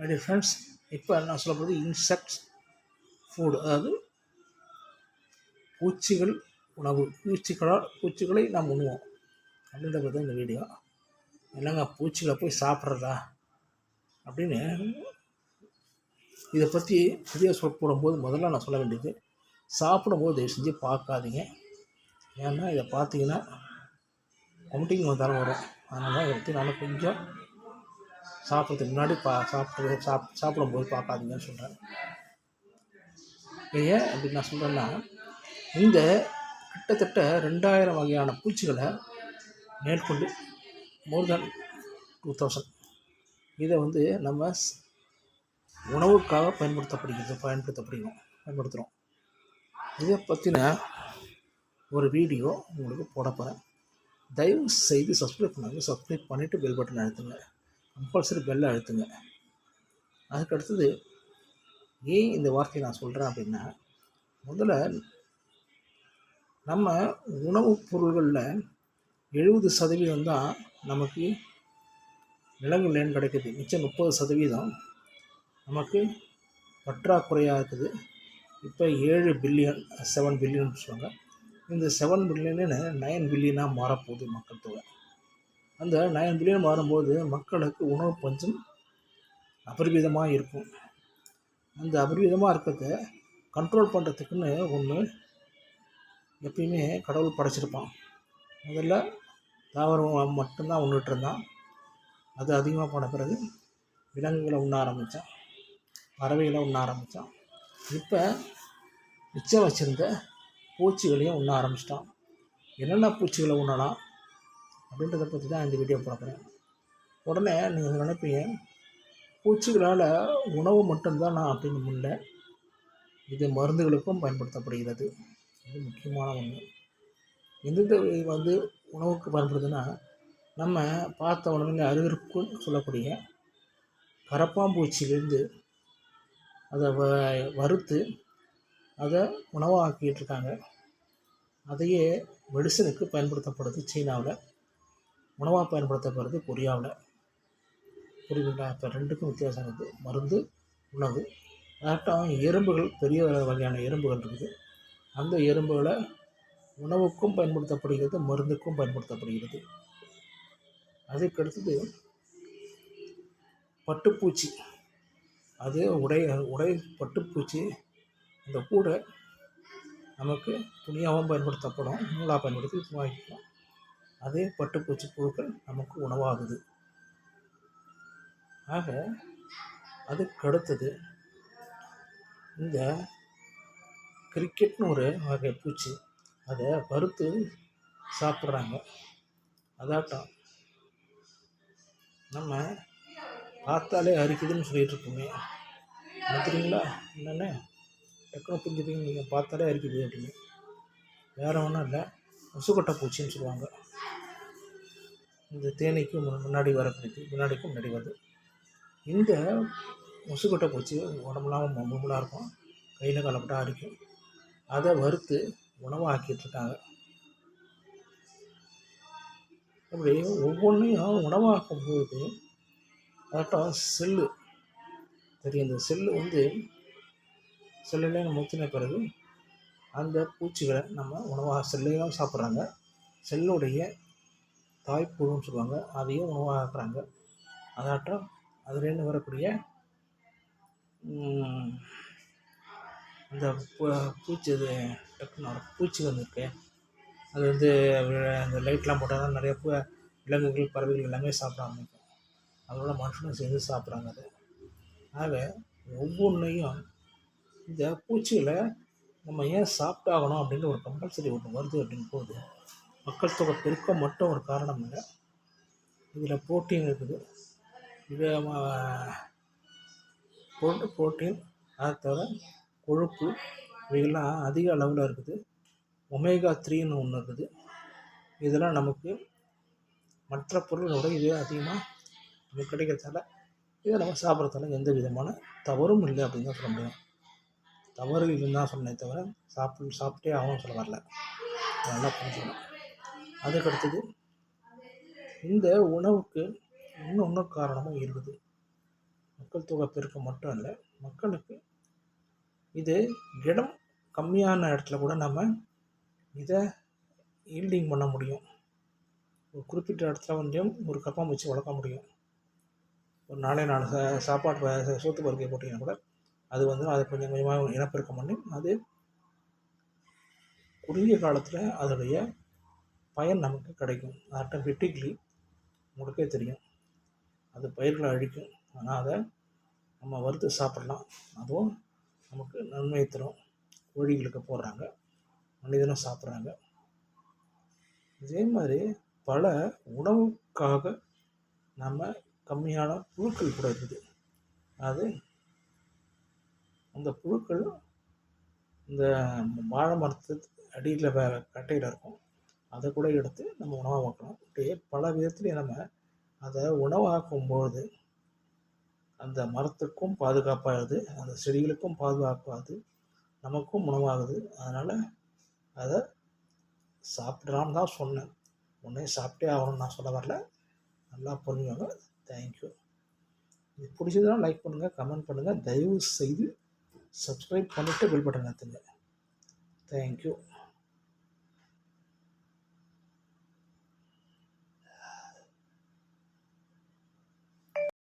My friends இப்போ நான் சொல்ல போகிறது இன்செக்ட்ஸ் ஃபுட் அதாவது பூச்சிகள் உணவு. பூச்சிகளால் பூச்சிகளை நாம் உண்ணுவோம். அப்படின்ற பற்றி இந்த வீடியோ என்னங்க பூச்சிகளை போய் சாப்பிட்றதா? அப்படின்னு இதை பற்றி வீடியோ சொல் போடும்போது முதல்ல நான் சொல்ல வேண்டியது சாப்பிடும்போது தயவு செஞ்சு பார்க்காதீங்க. ஏன்னா இதை பார்த்தீங்கன்னா கொமட்டிங் வந்தாலும் வரும். அதனால் தான் இதை பற்றி நான் கொஞ்சம் சாப்பிட்றதுக்கு முன்னாடி பா சாப்பிட்டு சாப் சாப்பிடும்போது பார்க்காதீங்கன்னு சொல்கிறேன் ஏன் அப்படி நான் சொல்கிறேன்னா இந்த கிட்டத்தட்ட ரெண்டாயிரம் வகையான பூச்சிகளை மேற்கொண்டு மோர் தென் டூ தௌசண்ட் இதை வந்து நம்ம உணவுக்காக பயன்படுத்தப்படுகிறது பயன்படுத்தப்படுகிறோம் பயன்படுத்துகிறோம் இதை பற்றின ஒரு வீடியோ உங்களுக்கு போட போகிறேன் தயவு செய்து சப்ஸ்கிரைப் பண்ணுங்கள் சப்ஸ்கிரைப் பண்ணிவிட்டு பெல் பட்டன் அழுத்துங்க. கம்பல்சரி பெல்லை அழுத்துங்க. அதுக்கு அடுத்தது ஏன் இந்த வார்த்தையை நான் சொல்கிறேன் அப்படின்னா முதல்ல நம்ம உணவுப் பொருள்களில் எழுபது சதவீதம் தான் நமக்கு விலங்குலேன்னு கிடைக்குது. மிச்சம் முப்பது சதவீதம் நமக்கு பற்றாக்குறையாக இருக்குது. இப்போ ஏழு பில்லியன் செவன் பில்லியன் சொல்லுவாங்க. இந்த செவன் பில்லியனு நைன் பில்லியனாக மாறப்போகுது மக்கள் தொகை. அந்த நயன் பில்லியன் மாறும்போது மக்களுக்கு உணவு பஞ்சம் அபரிவிதமாக இருக்கும். அந்த அபரிவிதமாக இருக்கிறத கண்ட்ரோல் பண்ணுறதுக்குன்னு ஒன்று எப்பயுமே கடவுள் படைச்சிருப்பான். முதல்ல தாவரம் மட்டும்தான் உண்ணுட்டு இருந்தான். அது அதிகமாக போன பிறகு விலங்குகளை உண்ண ஆரம்பித்தான் பறவைகளை உண்ண ஆரம்பித்தான் இப்போ மிச்சம் வச்சுருந்த பூச்சிகளையும் உண்ண ஆரம்பிச்சிட்டான். என்னென்ன பூச்சிகளை உண்ணலாம்? அப்படின்றத பற்றி தான் இந்த வீடியோ பார்க்குறேன் உடனே நீங்கள் நினைப்பீங்க பூச்சிகளால் உணவு மட்டும்தானா அப்படின்னு முன்ன இது மருந்துகளுக்கும் பயன்படுத்தப்படுகிறது. இது முக்கியமான ஒன்று எந்தெந்த வந்து உணவுக்கு பயன்படுதுன்னா நம்ம பார்த்த உடனே அருவருப்புன்னு சொல்லக்கூடிய கரப்பாம்பூச்சியிலேருந்து அதை வ வறுத்து அதை உணவாக்கிட்டு இருக்காங்க. அதையே மெடிசனுக்கு பயன்படுத்தப்படுது சீனாவில். உணவாக பயன்படுத்தப்படுறது கொரியாவில். புரியுதுங்களா இப்போ ரெண்டுக்கும் வித்தியாசம் இருக்குது மருந்து உணவு. அதாட்டம் எறும்புகள் பெரிய வகையான எறும்புகள் இருக்குது. அந்த எறும்புகளை உணவுக்கும் பயன்படுத்தப்படுகிறது மருந்துக்கும் பயன்படுத்தப்படுகிறது. அதுக்கடுத்தது பட்டுப்பூச்சி. அது உடை உடை பட்டுப்பூச்சி. அந்த கூடை நமக்கு துணியாகவும் பயன்படுத்தப்படும் நூலாக பயன்படுத்தி வாங்கிக்கலாம் அதே பட்டுப்பூச்சி புழுக்கள் நமக்கு உணவாகுது. ஆக அதுக்கு அடுத்தது இந்த கிரிக்கெட்னு ஒரு வகை பூச்சி அதை வறுத்து சாப்பிட்றாங்க. அதாட்டம். நம்ம பார்த்தாலே அரிக்குதுன்னு சொல்லிட்டு இருக்கோமே. தெரியுங்களா என்னென்ன? டக்குனு புரிஞ்சுப்பீங்க. நீங்கள் பார்த்தாலே அரிக்குது அப்படின்னு. வேறு ஒன்றும் இல்லை. முசுக்கொட்டை பூச்சின்னு சொல்லுவாங்க. இந்த தேனீக்கு முன்னாடி வரக்கூடியது முன்னாடிக்கும் முன்னாடி வருது. இந்த முசுக்கொட்டை பூச்சி உடம்புலாம் மும்பலாக இருக்கும். கையில் கலப்பட்டாக இருக்கும் அதை வறுத்து உணவாக ஆக்கிட்டுருக்காங்க இருக்காங்க ஒவ்வொன்றையும் உணவாக்கும் போது அதாட்டம் செல்லு. தெரியும் இந்த செல்லு வந்து செல்லில் முத்தின பிறகு அந்த பூச்சிகளை நம்ம உணவாக செல்லையும் சாப்பிட்றாங்க. செல்லுடைய தாய்ப்புழுன்னு சொல்லுவாங்க. அதையும் உணவாக்குறாங்க. அதாட்டம் அதுலேருந்து வரக்கூடிய இந்த பூ- பூச்சி இது டக்குன்னு பூச்சி வந்துருக்கு. அது வந்து அந்த லைட்லாம் போட்டால் தான் நிறைய பூ விலங்குகள் பறவைகள் எல்லாமே சாப்பிட ஆரம்பிக்கும். அதோட மனுஷனும் சேர்ந்து சாப்பிட்றாங்க அது. ஆக ஒவ்வொன்றையும் இந்த பூச்சிகளை நம்ம ஏன் சாப்பிட்டாகணும் அப்படின்னு ஒரு கம்பல்சரி ஒன்று வருது அப்படின்னு போது மக்கள் தொகை பெருக்கம் மட்டும் ஒரு காரணம் இல்லை. இதில் புரோட்டீன் இருக்குது. இது புரோட்டீன் அதை தவிர கொழுப்பு இவைகள்லாம் அதிக அளவில் இருக்குது. ஒமேகா த்ரீன்னு ஒன்று இருக்குது. இதெல்லாம் நமக்கு மற்ற பொருளோட இது அதிகமாக நமக்கு கிடைக்கிறதால இதை நம்ம சாப்பிட்றதால எந்த விதமான தவறும் இல்லை அப்படின்னு தான் சொல்ல முடியும். தவறு இல்லைன்னு தான் சொன்னே தவிர சாப்பிட்டு சாப்பிட்டே ஆகணும்னு சொல்ல வரல. அதை நல்லா புரிஞ்சுக்கணும் அதுக்கடுத்தது இந்த உணவுக்கு இன்னும் இன்னும் காரணமும் இருக்குது மக்கள் தொகை பெருக்கம் மட்டும் இல்லை மக்களுக்கு இது இடம் கம்மியான இடத்துல கூட நம்ம இதை ஈல்டிங் பண்ண முடியும். ஒரு குறிப்பிட்ட இடத்துல வந்து ஒரு கப்பம் வச்சு வளர்க்க முடியும். ஒரு நாளே நாலு சா சாப்பாடு சோத்து பருக்கை போட்டிங்கன்னா கூட அது வந்து அதை கொஞ்சம் கொஞ்சமாக இனப்பெருக்கம் பண்ணி அது குறுகிய காலத்தில் அதனுடைய பயன் நமக்கு கிடைக்கும். ஆட்டோமேட்டிக்லி உங்களுக்கே தெரியும். அது பயிர்களை அழிக்கும். ஆனால் அதை நம்ம வறுத்து சாப்பிடலாம். அதுவும் நமக்கு நன்மை தரும். கோழிகளுக்கு போடுறாங்க. மனிதனும் சாப்பிட்றாங்க. இதே மாதிரி பல உணவுக்காக நம்ம கம்மியான புழுக்கள் கூட இருக்குது. அது அந்த புழுக்கள் இந்த வாழை மரத்து அடியில் கட்டையில் இருக்கும். அதை கூட எடுத்து நம்ம உணவாக வைக்கலாம் இப்படியே பல விதத்துலேயே நம்ம அதை உணவாக்கும்போது அந்த மரத்துக்கும் பாதுகாப்பாகுது அந்த செடிகளுக்கும் பாதுகாப்பாகுது நமக்கும் உணவாகுது. அதனால் அதை சாப்பிடலான்னு தான் சொன்னேன். உடனே சாப்பிட்டே ஆகணும்னு நான் சொல்ல வரல. நல்லா புரிஞ்சுக்கோங்க. தேங்க்யூ இது பிடிச்சதுனா லைக் பண்ணுங்கள் கமெண்ட் பண்ணுங்கள் தயவு செய்து சப்ஸ்கிரைப் பண்ணிவிட்டு பெல் பட்டன் எடுத்துங்க தேங்க்யூ